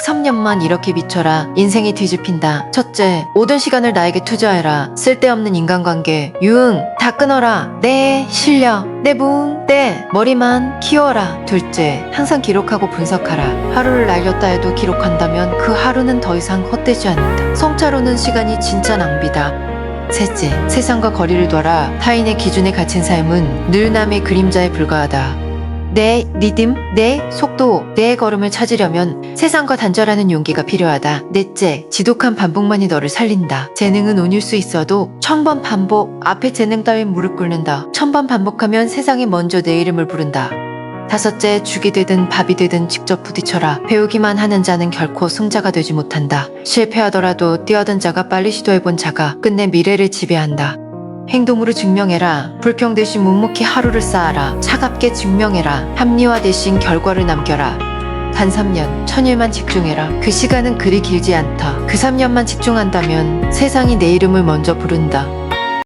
딱 3년만 이렇게 미쳐라 인생이 뒤집힌다. 첫째, 모든 시간을 나에게 투자해라. 쓸데없는 인간관계. 유응, 다 끊어라. 네, 실력. 내 붕, 네, 머리만 키워라. 둘째, 항상 기록하고 분석하라. 하루를 날렸다 해도 기록한다면 그 하루는 더 이상 헛되지 않는다. 성차로는 시간이 진짜 낭비다. 셋째, 세상과 거리를 둬라. 타인의 기준에 갇힌 삶은 늘 남의 그림자에 불과하다. 내 리듬, 내 속도, 내 걸음을 찾으려면 세상과 단절하는 용기가 필요하다. 넷째, 지독한 반복만이 너를 살린다. 재능은 운일 수 있어도 천번 반복, 앞에 재능 따윈 무릎 꿇는다. 천번 반복하면 세상이 먼저 내 이름을 부른다. 다섯째, 죽이 되든 밥이 되든 직접 부딪혀라. 배우기만 하는 자는 결코 승자가 되지 못한다. 실패하더라도 뛰어든 자가 빨리 시도해본 자가 끝내 미래를 지배한다. 행동으로 증명해라. 불평 대신 묵묵히 하루를 쌓아라. 차갑게 증명해라. 합리화 대신 결과를 남겨라. 단 3년, 천일만 집중해라. 그 시간은 그리 길지 않다. 그 3년만 집중한다면 세상이 내 이름을 먼저 부른다.